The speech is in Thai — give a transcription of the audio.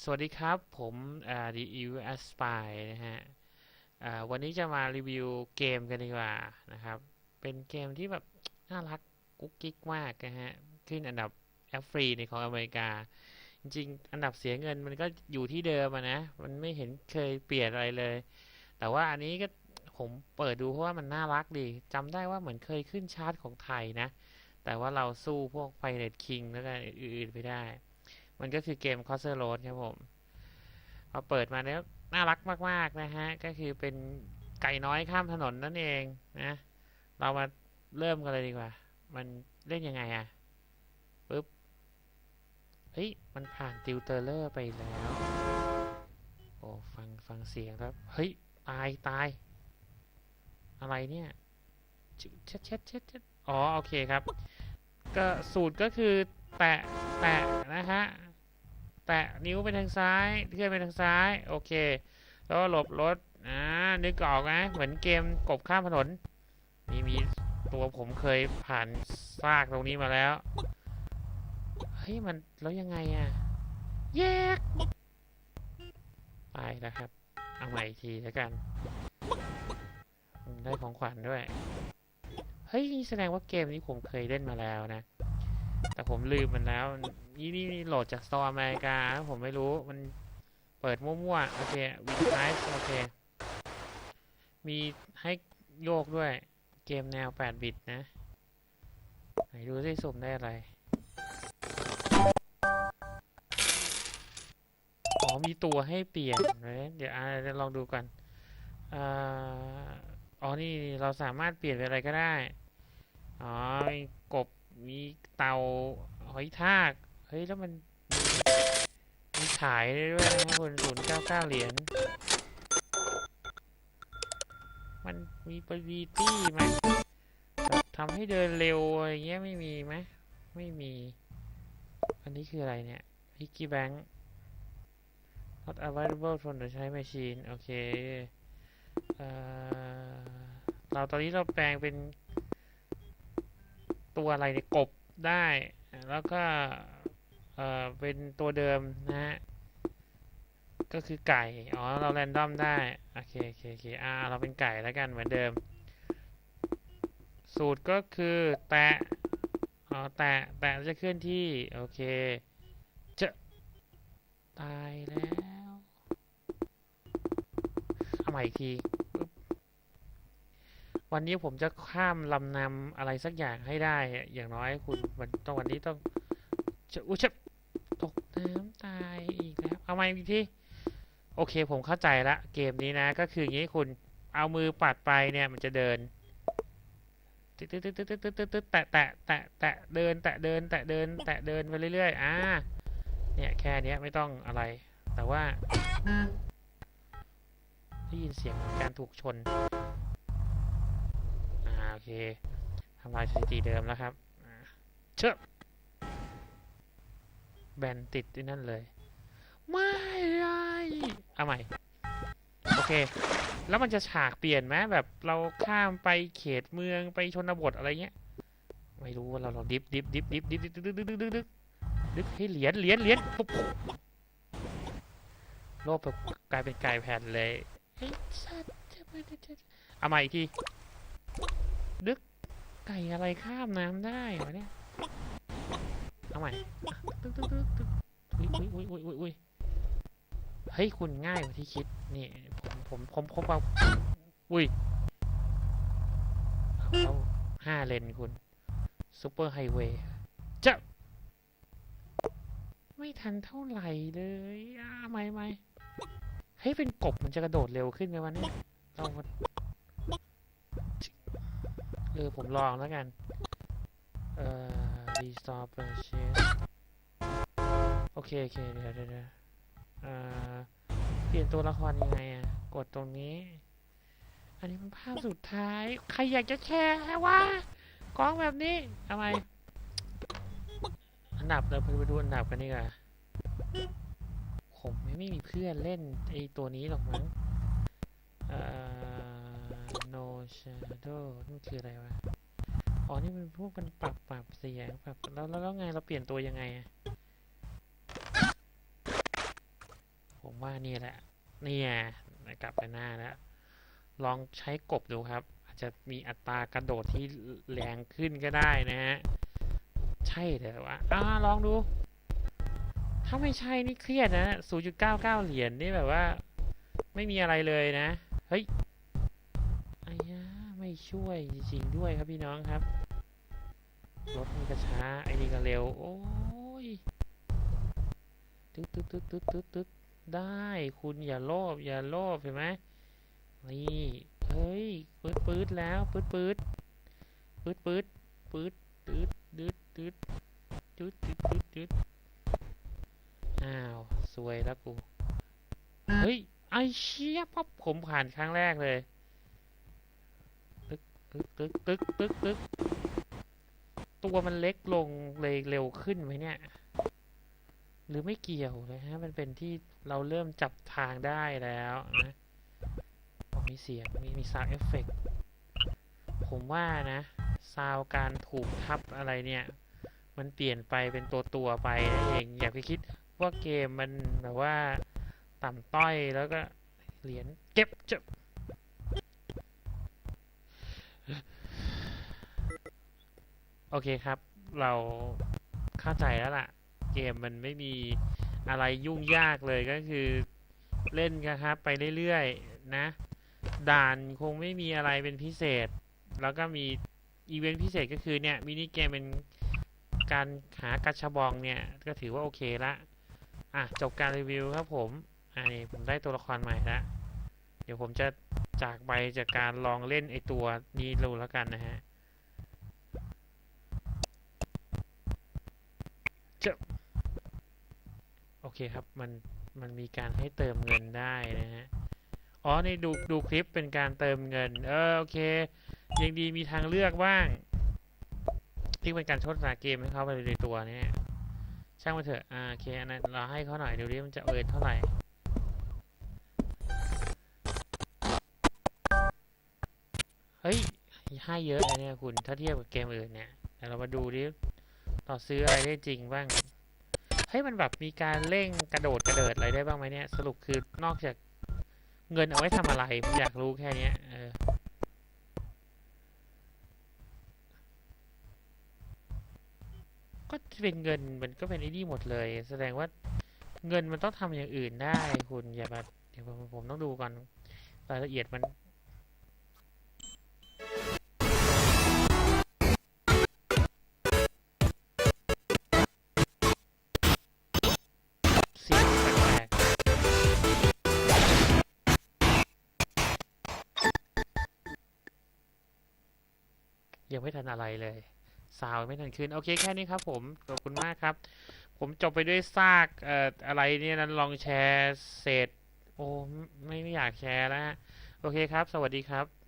สวัสดีครับ ผมอ่า The Evil Aspy นะฮะวันนี้จะมารีวิวเกมกันดีกว่านะครับ เป็นเกมที่แบบน่ารักกุ๊กกิ๊กมากนะฮะ ขึ้นอันดับแอฟรีในของอเมริกา จริงๆอันดับเสียเงินมันก็อยู่ที่เดิมนะ มันไม่เห็นเคยเปลี่ยนอะไรเลย แต่ว่าอันนี้ก็ผมเปิดดูเพราะว่ามันน่ารักดีจำได้ว่าเหมือนเคยขึ้นชาร์ตของไทยนะ แต่ว่าเราสู้พวก Pirate King แล้วก็อื่นๆไม่ได้ มันก็คือเกม Crossroads Road ครับผมพอเปิดมาแล้วน่ารักมาก ๆ นะฮะ ก็คือเป็นไก่น้อยข้ามถนนนั่นเองนะ เรามาเริ่มกันเลยดีกว่า มันเล่นยังไงอะปึ๊บ เฮ้ย มันผ่านติวเตอร์เลอร์ไปแล้ว โอ้ ฟังฟังเสียงครับ เฮ้ย ตายตาย อะไรเนี่ยเช็ดเช็ดเช็ดเช็ดอ๋อ โอเคครับ ก็สูตรก็คือแตะแตะนะฮะ แตะนิ้วไปทางซ้ายเคลื่อนไปทางซ้าย โอเค แล้วหลบรถอ่านึกออกนะเหมือนเกมกบข้ามถนนมีมีตัวผมเคยผ่านซากตรงนี้มาแล้วเฮ้ยมันแล้วยังไงอะแยกไปแล้วครับ เอาใหม่อีกทีแล้วกัน ได้ของขวัญด้วย เฮ้ยนี่แสดงว่าเกมนี้ผมเคยเล่นมาแล้วนะ แต่ผมลืมมันแล้ว นี่นี่โหลดจากสตอร์อเมริกา ผมไม่รู้มันเปิดมั่วๆ โอเควิดไนส์โอเค มีให้โยกด้วยเกมแนว 8 บิตนะ ไหนดูสิสุ่มได้อะไร อ๋อ มีตัวให้เปลี่ยนเว้ยเดี๋ยวอ่าเดี๋ยวลองดูกันอ๋อ นี่เราสามารถเปลี่ยนเป็นอะไรก็ได้ อ๋อมีกบ มีเตาหอยทากเฮ้ยแล้วมันมีขายได้ด้วยนะคนศูนย์เก้าเก้าเหรียญมันมีปรีตี้ไหมทำให้เดินเร็วอะไรเงี้ยไม่มีไหมไม่มี อันนี้คืออะไรเนี่ย Piggy Bank not available from the ใช้ machine โอเค เราตอนนี้เราแปลงเป็น ตัวอะไรเนี่ยกบได้ แล้วก็เอ่อเป็นตัวเดิมนะฮะ ก็คือไก่ อ๋อ เราแรนดอมได้ โอเคโอเคโอเคอ่าเราเป็นไก่แล้วกันเหมือนเดิม สูตรก็คือแตะ อ๋อ แตะ แตะจะเคลื่อนที่ โอเคจะตายแล้ว เอาใหม่อีกที วันนี้ผมจะข้ามลำนำอะไรสักอย่างให้ได้ อย่างน้อยคุณวันต้องวันนี้ต้องจะอุ้ยจะตกน้ำตายอีกแล้ว เอาใหม่อีกทีโอเคผมเข้าใจละ เกมนี้นะ ก็คืออย่างนี้คุณเอามือปัดไปเนี่ยมันจะเดินตึ๊ดตึ๊ดตึ๊ดตึ๊ดตึ๊ดตึ๊ดตึ๊ดแตะแตะแตะแตะเดิน แตะเดิน แตะเดิน แตะเดินไปเรื่อยๆ อ่า เนี่ยแค่เนี้ยไม่ต้องอะไร แต่ว่าได้ยินเสียงการถูกชน เคทำลายสถิติเดิมแล้วครับเชื่อแบนติดที่นั่นเลย ไม่ไอ้เอาใหม่ โอเค แล้วมันจะฉากเปลี่ยนไหมแบบเราข้ามไปเขตเมืองไปชนบทอะไรเงี้ย ไม่รู้ว่าเราเราดิฟดิฟดิฟดิฟดิฟดิฟดิฟดิฟดิฟดิฟดิฟดิฟให้เหรียญเหรียญเหรียญปุ๊บปุ๊บโลกแบบกลายเป็นไก่แผ่นเลยไอ้สัตว์จะไม่ได้เอาใหม่อีกที ดึกไก่อะไรข้ามน้ำได้วะเนี่ย เอาใหม่ตึ๊กตึ๊กตึ๊กตึ๊กอุ้ยอุ้ยอุ้ยอุ้ยอุ้ยเฮ้ยคุณง่ายกว่าที่คิด นี่ ผมผมผมผมเอาอุ้ยเอาห้าเลนคุณซูเปอร์ไฮเวย์จะไม่ทันเท่าไหร่เลยอ้าไม่ไม่เฮ้ย เป็นกบมันจะกระโดดเร็วขึ้นไหมวะเนี่ยเรามา เออผมลองแล้วกัน เอ่อ restore purchase โอเคโอเคเดี๋ยวเดี๋ยวเดี๋ยวเอ่อ เปลี่ยนตัวละครยังไงอะ กดตรงนี้ อันนี้มันภาพสุดท้าย ใครอยากจะแชร์ให้วะกล้องแบบนี้ทำไม อันดับเราไปดูอันดับกันดีกว่าผมไม่มีเพื่อนเล่นไอตัวนี้หรอกมั้ง เอ่อ no shadow นี่คืออะไรวะ อ๋อ นี่มันพวกมันปรับปรับเสียงปรับแล้วแล้วไงเราเปลี่ยนตัวยังไงอะว่านี่แหละ นี่ยกลับไปหน้าแล้วลองใช้กบดูครับ อาจจะมีอัตรากระโดดที่แรงขึ้นก็ได้นะฮะ ใช่เดี๋ยววะอ่าลองดู ถ้าไม่ใช่นี่เครียดนะ 0.99 เหรียญนี่แบบว่า ไม่มีอะไรเลยนะ เฮ้ย ช่วยจริงๆด้วยครับพี่น้องครับ รถนี่ก็ช้าไอ้นี่ก็เร็ว โอ้ยตึ๊ดตึ๊ดตึ๊ดตึ๊ดตึ๊ดตึ๊ดได้คุณอย่าโลภอย่าโลภเห็นไหมนี่เฮ้ยปื๊ดปื๊ดแล้วปื๊ดปื๊ดปื๊ดปื๊ดปื๊ดตืดตืดตืดตืดตืดตืดตืดอ้าวสวยแล้วกู เฮ้ย ไอเชี่ยป๊อผมผ่านครั้งแรกเลย ตึกตึกตึกตึกตึกตึกตัวมันเล็กลงเลยเร็วขึ้นไหมเนี่ย หรือไม่เกี่ยวเลยฮะ มันเป็นที่เราเริ่มจับทางได้แล้วนะ มีเสียง มีมีซาวเอฟเฟกผมว่านะ ซาวการถูกทับอะไรเนี่ย มันเปลี่ยนไปเป็นตัวตัวไปเอง อย่าไปคิดว่าเกมมันแบบว่าต่ำต้อยแล้วก็เหรียญเก็บจะ โอเคครับ เราเข้าใจแล้วล่ะ เกมมันไม่มีอะไรยุ่งยากเลยก็คือเล่นกันครับ ไปเรื่อยๆนะ ด่านคงไม่มีอะไรเป็นพิเศษ แล้วก็มีอีเวนต์พิเศษก็คือเนี่ยมินิเกมเป็นการหากระชบองเนี่ย ก็ถือว่าโอเคละอะจบการรีวิวครับผมอันนี้ผมได้ตัวละครใหม่ละเดี๋ยวผมจะจากไปจากการลองเล่นไอตัวนี้ดูแล้วกันนะฮะ โอเคครับมันมันมีการให้เติมเงินได้นะฮะ อ๋อในดูดูคลิปเป็นการเติมเงิน เออโอเค ยังดีมีทางเลือกบ้างที่เป็นการโฆษณาเกมให้เขาไปในตัวเนี้ยช่างมันเถอะอ่าโอเคอันนั้นเราให้เขาหน่อยดูดิมันจะเอินเท่าไหร่เฮ้ยให้เยอะนะเนี่ยคุณถ้าเทียบกับเกมอื่นเนี่ยเดี๋ยวเรามาดูดิ เราซื้ออะไรได้จริงบ้าง เฮ้ยมันแบบมีการเร่งกระโดดกระเดิดอะไรได้บ้างไหมเนี่ย สรุปคือนอกจากเงินเอาไว้ทำอะไรผมอยากรู้แค่เนี้ยเออก็เป็นเงินมันก็เป็นไอ้นี่หมดเลย แสดงว่าเงินมันต้องทำอย่างอื่นได้คุณอย่าแบบเดี๋ยวผมต้องดูก่อนรายละเอียดมัน ยังไม่ทันอะไรเลยสาวไม่ทันขึ้นโอเคแค่นี้ครับผมขอบคุณมากครับ ผมจบไปด้วยซากเอ่ออะไรเนี่ยนั้นลองแชร์เศษโอ้ไม่ไม่อยากแชร์แล้วโอเคครับ สวัสดีครับ